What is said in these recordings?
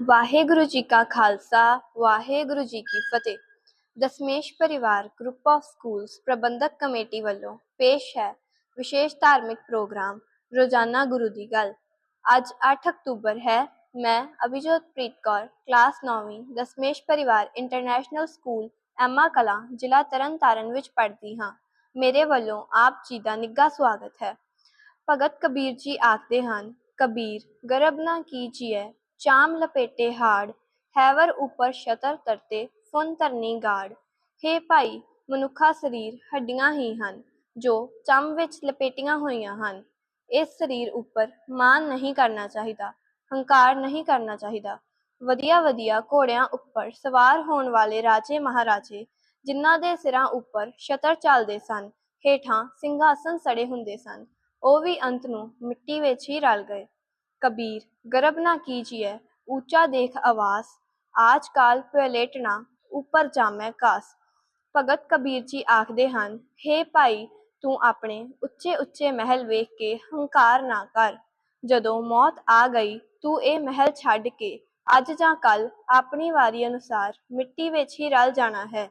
ਵਾਹਿਗੁਰੂ ਜੀ ਕਾ ਖਾਲਸਾ, ਵਾਹਿਗੁਰੂ ਜੀ ਕੀ ਫਤਿਹ। Dasmesh Parivar group of schools Parbandhak committee ਵੱਲੋਂ ਪੇਸ਼ ਹੈ ਵਿਸ਼ੇਸ਼ ਧਾਰਮਿਕ ਪ੍ਰੋਗਰਾਮ ਰੋਜ਼ਾਨਾ ਗੁਰੂ ਦੀ ਗੱਲ। ਅੱਜ 8 ਅਕਤੂਬਰ ਹੈ, ਮੈਂ ਅਭਿਜੋਤ ਪ੍ਰੀਤ ਕੌਰ, ਕਲਾਸ 9ਵੀਂ Dasmesh Parivar international school Emma Kalan, ਜ਼ਿਲ੍ਹਾ ਤਰਨਤਾਰਨ ਵਿੱਚ ਪੜ੍ਹਦੀ ਹਾਂ। ਮੇਰੇ ਵੱਲੋਂ ਆਪ ਜੀ ਦਾ ਨਿੱਘਾ ਸਵਾਗਤ ਹੈ। ਭਗਤ ਕਬੀਰ ਜੀ ਆਖਦੇ ਹਨ, ਕਬੀਰ, ਗਰਬ ਨਾ ਕੀਜੀਐ ਚਾਮ ਲਪੇਟੇ ਹਾੜ, ਹੈਵਰ ਉਪਰ ਸ਼ਤਰ ਤਰਤੇ, ਫੁਨ ਧਰਨੀ ਗਾੜ। ਹੇ ਭਾਈ, ਮਨੁੱਖਾ ਸਰੀਰ ਹੱਡੀਆਂ ਹੀ ਹਨ, ਜੋ ਚੰਮ ਵਿੱਚ ਲਪੇਟੀਆਂ ਹੋਈਆਂ ਹਨ। ਇਸ ਸਰੀਰ ਉੱਪਰ ਮਾਨ ਨਹੀਂ ਕਰਨਾ ਚਾਹੀਦਾ, ਹੰਕਾਰ ਨਹੀਂ ਕਰਨਾ ਚਾਹੀਦਾ। ਵਧੀਆ ਵਧੀਆ ਘੋੜਿਆਂ ਉੱਪਰ ਸਵਾਰ ਹੋਣ ਵਾਲੇ ਰਾਜੇ ਮਹਾਰਾਜੇ, ਜਿਨ੍ਹਾਂ ਦੇ ਸਿਰਾਂ ਉੱਪਰ ਛਤਰ ਚੱਲਦੇ ਸਨ, ਹੇਠਾਂ ਸਿੰਘਾਸਨ ਸੜੇ ਹੁੰਦੇ ਸਨ। ਉਹ ਵੀ ਅੰਤ ਨੂੰ ਮਿੱਟੀ ਵਿੱਚ ਹੀ ਰਲ ਗਏ। कबीर गर्भ ना कीजिए ऊंचा देख आवास आज काल ਪਲੇਟਣਾ ਉੱਪਰ ਜਾਮੈ ਕਾਸ ਭਗਤ ਕਬੀਰ ਜੀ ਆਖਦੇ ਹਨ हे ਭਾਈ ਤੂੰ ਆਪਣੇ ਉੱਚੇ ਉੱਚੇ ਮਹਿਲ ਵੇਖ ਕੇ ਹੰਕਾਰ ਨਾ ਕਰ ਜਦੋਂ ਮੌਤ ਆ ਗਈ ਤੂੰ ਇਹ ਮਹਿਲ ਛੱਡ ਕੇ ਅੱਜ ਜਾਂ ਕੱਲ ਆਪਣੀ ਵਾਰੀ ਅਨੁਸਾਰ ਮਿੱਟੀ ਵਿੱਚ ਹੀ ਰਲ ਜਾਣਾ ਹੈ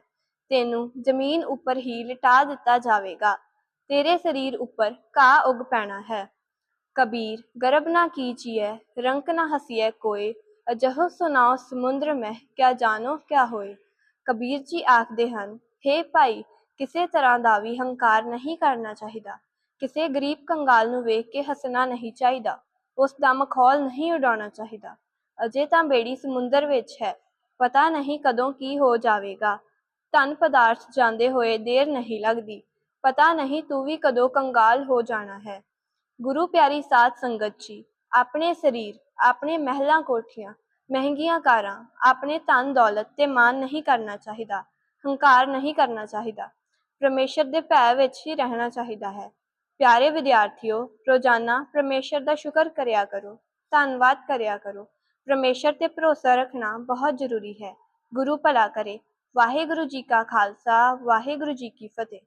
ਤੈਨੂੰ ਜ਼ਮੀਨ ਉੱਪਰ ਹੀ ਲਿਟਾ ਦਿੱਤਾ ਜਾਵੇਗਾ ਤੇਰੇ ਸਰੀਰ ਉੱਪਰ ਘਾਹ ਉੱਗ ਪੈਣਾ ਹੈ ਕਬੀਰ, ਗਰਬ ਨਾ ਕੀਜੀਐ, ਰੰਕ ਨਾ ਹਸੀਐ ਕੋਏ, ਅਜਹ ਸੁਨਾਓ ਸਮੁੰਦਰ ਮਹਿ, ਕਿਆ ਜਾਣੋ ਕਿਆ ਹੋਏ। ਕਬੀਰ ਜੀ ਆਖਦੇ ਹਨ हे ਭਾਈ, ਕਿਸੇ ਤਰ੍ਹਾਂ ਦਾ ਵੀ ਹੰਕਾਰ ਨਹੀਂ ਕਰਨਾ ਚਾਹੀਦਾ। ਕਿਸੇ ਗਰੀਬ ਕੰਗਾਲ ਨੂੰ ਵੇਖ ਕੇ ਹੱਸਣਾ ਨਹੀਂ ਚਾਹੀਦਾ। ਉਸ ਦਾ ਮਖੌਲ ਨਹੀਂ ਉਡਾਉਣਾ ਚਾਹੀਦਾ। ਅਜੇ ਤਾਂ ਬੇੜੀ ਸਮੁੰਦਰ ਵਿੱਚ ਹੈ। ਪਤਾ ਨਹੀਂ ਕਦੋਂ ਕੀ ਹੋ ਜਾਵੇਗਾ। ਧਨ ਪਦਾਰਥ ਜਾਂਦੇ ਹੋਏ ਦੇਰ ਨਹੀਂ ਲੱਗਦੀ। ਪਤਾ ਨਹੀਂ ਤੂੰ ਵੀ ਕਦੋਂ ਕੰਗਾਲ ਹੋ ਜਾਣਾ ਹੈ। ਗੁਰੂ ਪਿਆਰੀ ਸਾਧ ਸੰਗਤ ਜੀ, ਆਪਣੇ ਸਰੀਰ, ਆਪਣੇ ਮਹਿਲਾਂ ਕੋਠੀਆਂ, ਮਹਿੰਗੀਆਂ ਕਾਰਾਂ, ਆਪਣੇ ਧਨ ਦੌਲਤ ਤੇ ਮਾਨ ਨਹੀਂ ਕਰਨਾ ਚਾਹੀਦਾ, ਹੰਕਾਰ ਨਹੀਂ ਕਰਨਾ ਚਾਹੀਦਾ, ਪਰਮੇਸ਼ਰ ਦੇ ਭੈ ਵਿੱਚ ਹੀ ਰਹਿਣਾ ਚਾਹੀਦਾ ਹੈ। ਪਿਆਰੇ ਵਿਦਿਆਰਥੀਓ, ਰੋਜ਼ਾਨਾ ਪਰਮੇਸ਼ਰ ਦਾ ਸ਼ੁਕਰ ਕਰਿਆ ਕਰੋ, ਧੰਨਵਾਦ ਕਰਿਆ ਕਰੋ। ਪਰਮੇਸ਼ਰ ਤੇ ਭਰੋਸਾ ਰੱਖਣਾ ਬਹੁਤ ਜ਼ਰੂਰੀ ਹੈ। ਗੁਰੂ ਭਲਾ ਕਰੇ। ਵਾਹਿਗੁਰੂ ਜੀ ਕਾ ਖਾਲਸਾ, ਵਾਹਿਗੁਰੂ ਜੀ ਕੀ ਫਤਿਹ।